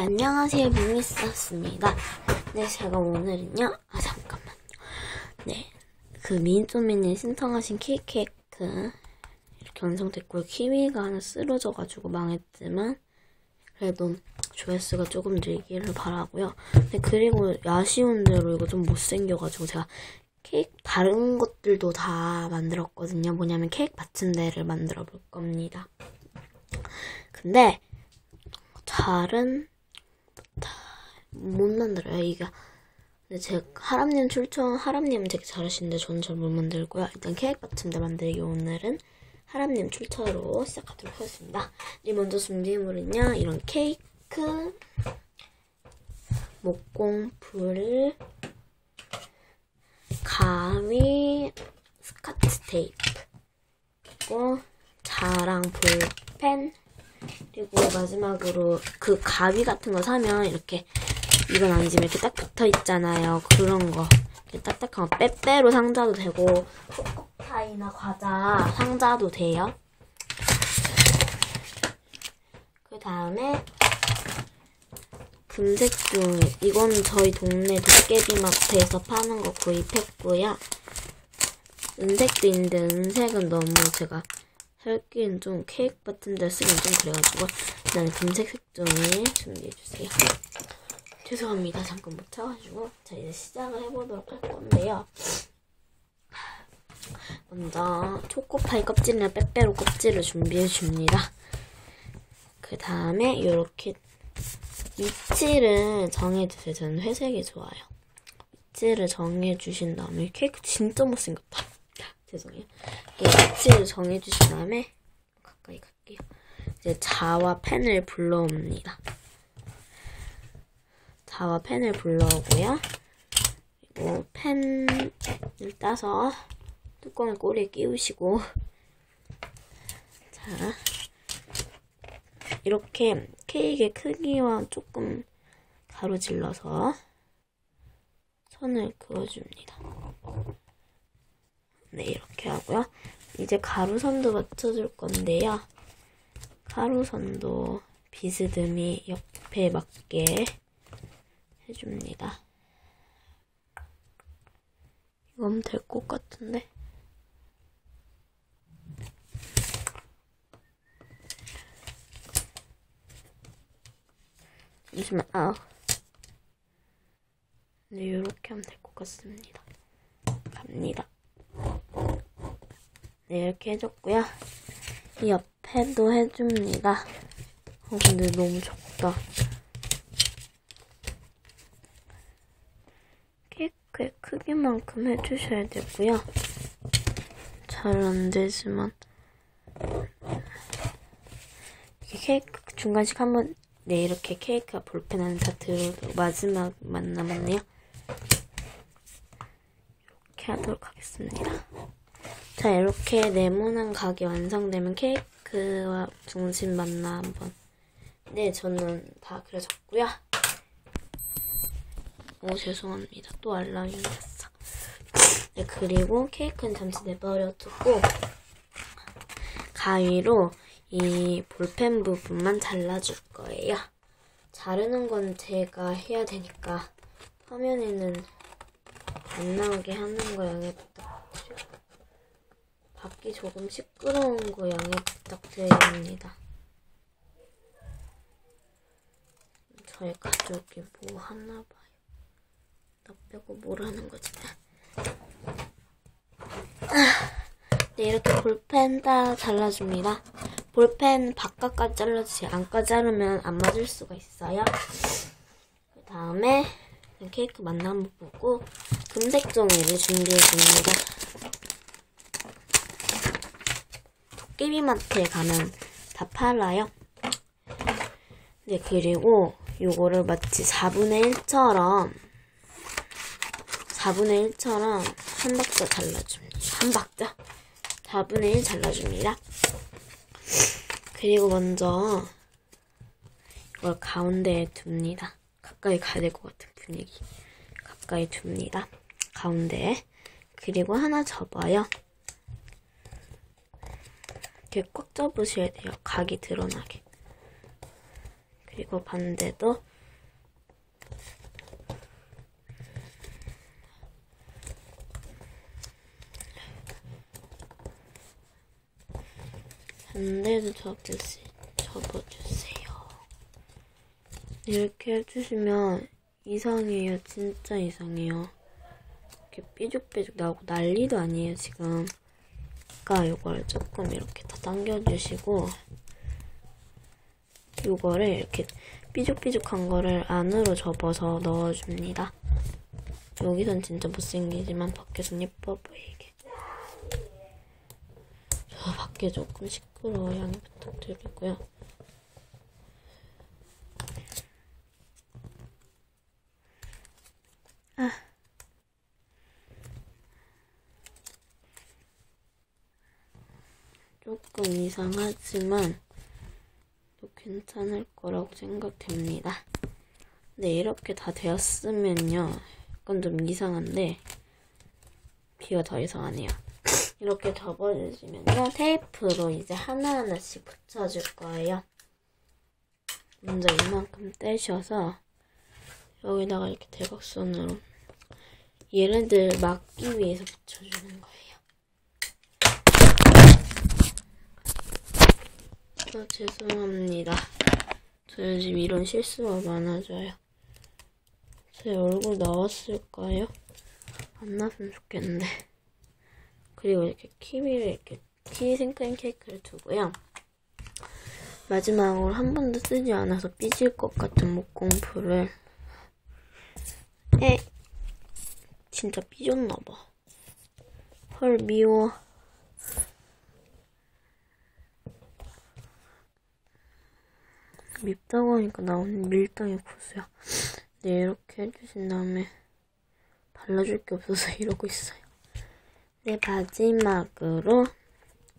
네, 안녕하세요. 미미스였습니다. 네, 제가 오늘은요. 아, 잠깐만요. 네. 그 미인소민이 신청하신 케이크 이렇게 완성됐고요. 키위가 하나 쓰러져가지고 망했지만, 그래도 조회수가 조금 늘기를 바라고요. 네, 그리고 아쉬운 대로 이거 좀 못생겨가지고 제가 케이크 다른 것들도 다 만들었거든요. 뭐냐면 케이크 받침대를 만들어 볼 겁니다. 근데 잘은 못 만들어요. 이게 근데 제 하람님 출처 하람님은 되게 잘하시는데 저는 잘 못 만들고요. 일단 케이크 받침대 만들기 오늘은 하람님 출처로 시작하도록 하겠습니다. 이 먼저 준비물은요. 이런 케이크 목공풀 가위 스카치 테이프 그리고 자랑 볼펜 그리고 마지막으로 그 가위 같은 거 사면 이렇게 이건 아니지만 이렇게 딱 붙어 있잖아요. 그런 거. 이렇게 딱딱한 거 빼빼로 상자도 되고 초코파이나 과자 상자도 돼요. 그 다음에 금색 종이. 이건 저희 동네 도깨비 마트에서 파는 거 구입했고요. 은색도 있는데 은색은 너무 제가 살기엔 좀 케이크 같은 데 쓰긴 좀 그래가지고 일단 금색 색종이 준비해주세요. 죄송합니다. 잠깐 못 차가지고 자 이제 시작을 해보도록 할 건데요. 먼저 초코파이 껍질이나 빼빼로 껍질을 준비해 줍니다. 그 다음에 이렇게 위치를 정해주세요. 저는 회색이 좋아요. 위치를 정해주신 다음에 케이크 진짜 못생겼다. 죄송해요. 위치를 정해주신 다음에 가까이 갈게요. 이제 자와 펜을 불러옵니다. 자와 펜을 불러오고요. 그리고 펜을 따서 뚜껑을 꼬리에 끼우시고 자 이렇게 케이크의 크기와 조금 가로질러서 선을 그어줍니다. 네, 이렇게 하고요. 이제 가루선도 맞춰줄 건데요. 가루선도 비스듬히 옆에 맞게 해줍니다. 이거면 될것 같은데? 잠시만, 아. 네, 이렇게 하면 될 것 같습니다. 갑니다. 네, 이렇게 해줬고요. 이 옆에도 해줍니다. 어, 근데 너무 적다. 케이크의 크기만큼 해주셔야 되고요. 잘 안 되지만. 이렇게 케이크 중간씩 한번, 네, 이렇게 케이크와 볼펜 안에 다 들어도 마지막만 남았네요. 이렇게 하도록 하겠습니다. 자, 이렇게 네모난 각이 완성되면 케이크와 중심 맞나 한번. 네, 저는 다 그려졌고요. 오, 죄송합니다. 또 알람이 왔어. 네, 그리고 케이크는 잠시 내버려두고 가위로 이 볼펜 부분만 잘라줄 거예요. 자르는 건 제가 해야 되니까 화면에는 안 나오게 하는 거 양해 부탁드려요. 밖이 조금 시끄러운 거 양해 부탁드립니다. 저희 가족이 뭐 하나 봐 요. 나 빼고 뭘 하는 거지? 네, 이렇게 볼펜 따라 잘라줍니다. 볼펜 바깥까지 잘라주세요. 안까지 자르면 안 맞을 수가 있어요. 그 다음에 케이크 만나 한번 보고 금색 종이를 준비해줍니다. 도깨비마트에 가면 다 팔아요. 네, 그리고 요거를 마치 4분의 1처럼 4분의 1처럼 한 박자 잘라줍니다. 한 박자? 4분의 1 잘라줍니다. 그리고 먼저 이걸 가운데에 둡니다. 가까이 가야 될 것 같은 분위기. 가까이 둡니다. 가운데에. 그리고 하나 접어요. 이렇게 꽉 접으셔야 돼요. 각이 드러나게. 그리고 반대도 반대도 접주세, 접어주세요. 이렇게 해주시면 이상해요. 진짜 이상해요. 이렇게 삐죽삐죽 나오고 난리도 아니에요, 지금. 그러니까 이걸 조금 이렇게 더 당겨주시고 이거를 이렇게 삐죽삐죽한 거를 안으로 접어서 넣어줍니다. 여기선 진짜 못생기지만 밖에선 예뻐 보이게. 저 밖에 조금 시끄러워 양해 부탁드리고요. 아. 조금 이상하지만 또 괜찮을 거라고 생각됩니다. 네, 이렇게 다 되었으면요. 약간 좀 이상한데 귀가 더 이상하네요. 이렇게 접어주시면요. 테이프로 이제 하나하나씩 붙여줄 거예요. 먼저 이만큼 떼셔서 여기다가 이렇게 대각선으로 얘네들 막기 위해서 붙여주는 거예요. 아, 죄송합니다. 저 요즘 이런 실수가 많아져요. 제 얼굴 나왔을까요? 안 나왔으면 좋겠는데. 그리고 이렇게 키위를 이렇게 키위 생크림 케이크를 두고요. 마지막으로 한 번도 쓰지 않아서 삐질 것 같은 목공풀을 에 진짜 삐졌나봐. 헐 미워. 밉다고 하니까 나오는 밀당의 고수야. 네, 이렇게 해주신 다음에 발라줄 게 없어서 이러고 있어요. 네, 마지막으로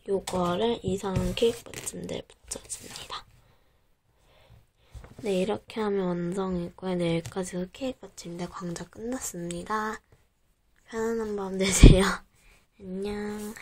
요거를 이상한 케이크 받침대에 붙여줍니다. 네, 이렇게 하면 완성이고요. 네, 여기까지 케이크 받침대 광자 끝났습니다. 편안한 밤 되세요. 안녕.